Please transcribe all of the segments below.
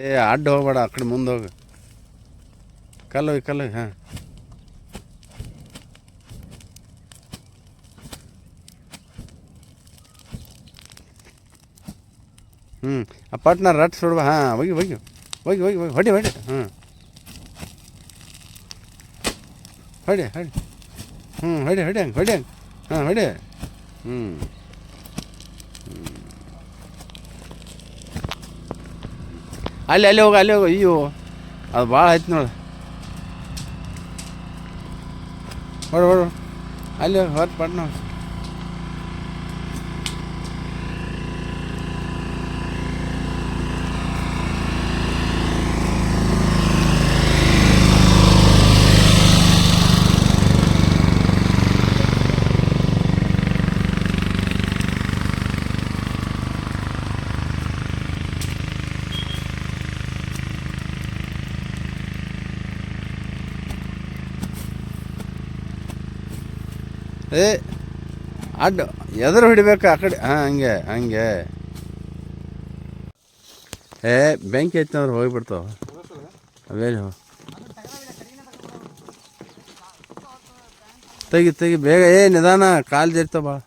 ಏ ಅಡ್ಡ ಹೋಗ್ಬೇಡ, ಆ ಕಡೆ ಮುಂದೆ ಹೋಗು ಕಲ್ಲೋಗಿ ಕಲ್ಲೋಗಿ ಹಾಂ. ಹ್ಞೂ ಆ ಪಟ್ನ ರಟ್ ಸುಡ್ಬ ಹಾಂ, ಹೋಗಿ ಹೋಗಿ. ಹೋಗಿ ಹೋಗಿ ಹೋಗಿ, ಹೊಡಿ ಹೊಡಿ. ಹಾಂ ಹೊಡಿ ಹೊಡಿ. ಹ್ಞೂ ಹೊಡಿ ಹೊಡಿ ಹಂಗೆ ಹೊಡಿ ಹಂಗೆ. ಹಾಂ, ಹೊಡಿ. ಹ್ಞೂ ಅಲ್ಲಿ ಅಲ್ಲಿ ಹೋಗಿ, ಅಲ್ಲಿ ಹೋಗು. ಅಯ್ಯೋ, ಅದು ಭಾಳ ಆಯ್ತು ನೋಡು. ಹೊಡ ಹೊಡ ಅಲ್ಲಿ ಹೊತ್ತು ಪಟ್ನ ಹೋಗಿ. ಏ, ಅಡ್ಡ, ಎದುರು ಹಿಡಿಬೇಕು ಆ ಕಡೆ. ಹಾಂ, ಹಂಗೆ ಹಂಗೆ. ಏ, ಬೆಂಕಿ ಐತೆ ಹೋಗಿಬಿಡ್ತಾವ ಅವೇನು ತೆಗಿ ತೆಗಿ, ಬೇಗ, ಏ, ನಿಧಾನ, ಕಾಲು ಜರಿತಾವ ಭಾಳ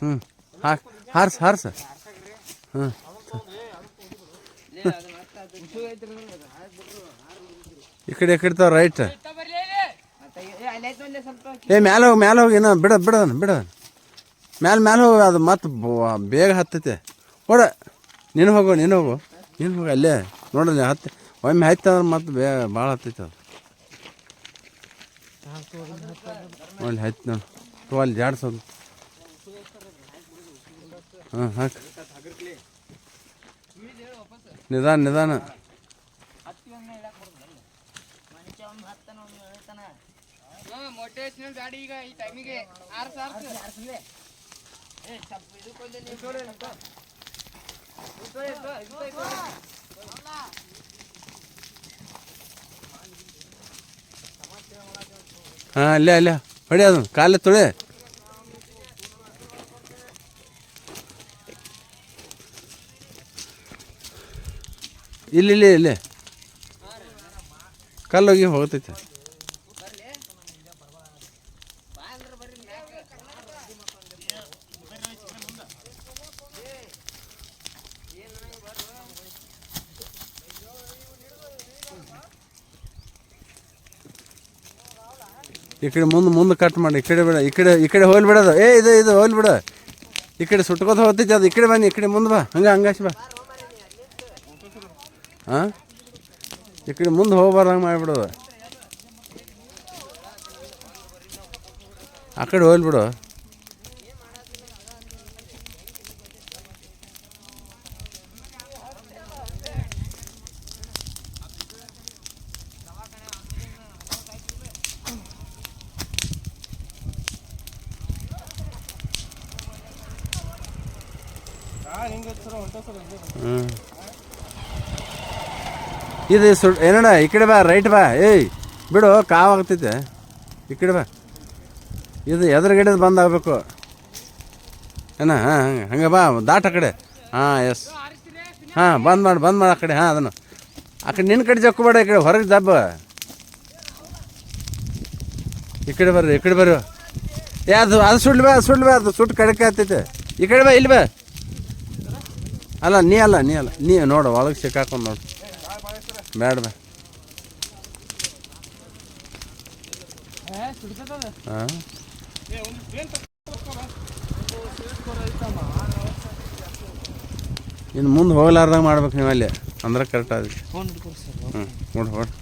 ಹ್ಞೂ ಹಾಕ್ ಹಾರ್ಸ ಹಾರ್ಸ. ಹ್ಞೂ ಈ ಕಡೆ ಈ ಕಡೆ ತಾವ ರೈಟ್ ಏ, ಮ್ಯಾಲೆ ಹೋಗಿ ಮ್ಯಾಲೆ ಹೋಗಿ, ಏನೋ ಬಿಡ ಬಿಡೋಣ ಬಿಡ ಮ್ಯಾಲೆ ಮ್ಯಾಲೆ ಹೋಗಿ, ಅದು ಮತ್ತೆ ಬೇಗ ಹತ್ತೈತೆ. ಓಡ ನೀನು ಹೋಗು ನೀನು ಹೋಗು. ನೀನು ಹೋಗು, ಅಲ್ಲೇ ನೋಡಲಿ ಹತ್ತಿ, ಒಮ್ಮೆ ಹತ್ತಿ ಅಂದ್ರೆ ಮತ್ತೆ ಬೇ, ಭಾಳ ಹತ್ತೈತೆ ಅದು. ಅಲ್ಲಿ ಹತ್ತಿ ನೋಡು. ಅಲ್ಲಿ ಜಾಡ್ಸೋದು ಹಾಂ ಹಾಕ. ನಿಧಾನ ನಿಧಾನ. ಮೋಟಿವೇಶನಲ್ ಗಾಡಿ ಈಗ ಈ ಟೈಮಿಗೆ ಆರು ಸಾವಿರ ಹಾ ಅಲ್ಲೇ ಅಲ್ಲೇ. ಹೊಡಿ ಅದು ಕಾಲ ತೊಳೆ ಇಲ್ಲಿ ಇಲ್ಲಿ ಇಲ್ಲಿ. ಕಲ್ಲೋಗಿ ಹೋಗ್ತೈತೆ. ಈ ಕಡೆ ಮುಂದೆ ಮುಂದೆ ಕಟ್ ಮಾಡಿ, ಈ ಕಡೆ ಬೇಡ, ಈ ಕಡೆ ಈ ಕಡೆ ಹೋಲ್ ಬಿಡೋದು. ಏ, ಇದು ಇದು ಹೋಲ್ ಬಿಡ. ಈ ಕಡೆ ಸುಟ್ಕೋತ ಹೋಗ್ತೈತಿ ಅದು. ಈ ಕಡೆ ಬನ್ನಿ, ಈ ಕಡೆ ಮುಂದೆ ಬಾ. ಹಂಗೆ ಹಂಗಾಸಿ ಬಾ. ಹಾಂ ಈ ಕಡೆ ಮುಂದೆ ಹೋಗ್ಬಾರ್ದಂಗೆ ಮಾಡಿಬಿಡೋದು. ಆ ಕಡೆ ಹೋಲ್ ಬಿಡು. ಇದು ಸು ಏನಣ್ಣ, ಈ ಕಡೆ ಬಾ, ರೈಟ್ ಬಾ. ಏಯ್, ಬಿಡು, ಕಾವು ಆಗ್ತೈತೆ ಈ ಕಡೆ ಬಾ. ಇದು ಎದುರುಗಡೆ ಬಂದಾಗಬೇಕು. ಏನ, ಹಾಂ, ಹಂಗೆ ಬಾ, ದಾಟ ಆ ಕಡೆ. ಹಾಂ, ಎಸ್. ಹಾಂ, ಬಂದ್ ಮಾಡಿ ಬಂದ್ ಮಾಡಿ ಆ ಕಡೆ, ಹಾಂ, ಅದನ್ನು. ಆ ಕಡೆ ನಿನ್ನ ಕಡೆ ಜಕ್ಕು ಬೇಡ ಈ ಕಡೆ ಹೊರಗೆ ದಬ್ಬ. ಈ ಕಡೆ ಬರ್ರಿ, ಈ ಕಡೆ ಬರ್ರಿ. ಅದು ಅದು ಸುಡ್ಲಿ ಬಾ ಸುಡ್ಲಿ ಬಾ, ಅದು ಸುಟ್ಟು ಕಡಕೆ ಆಗ್ತೈತೆ ಈ ಕಡೆ ಬಾ, ಇಲ್ಲಿ ಬಾ. ಅಲ್ಲ, ನೀ ಅಲ್ಲ ನೀ ಅಲ್ಲ. ನೀ ನೋಡು, ಒಳಗೆ ಸಿಕ್ಕಾಕೊಂಡು ನೋಡು. ಬೇಡ ಬೇ ಹಾಂ? ಇನ್ನು ಮುಂದೆ ಹೋಗ್ಲಾರ್ದಂಗೆ ಮಾಡ್ಬೇಕು ನೀವು ಅಲ್ಲಿ. ಅಂದ್ರೆ ಕರೆಕ್ಟ್ ಆಗುತ್ತೆ ಹ್ಞೂ ನೋಡಿ ಹೊಡ್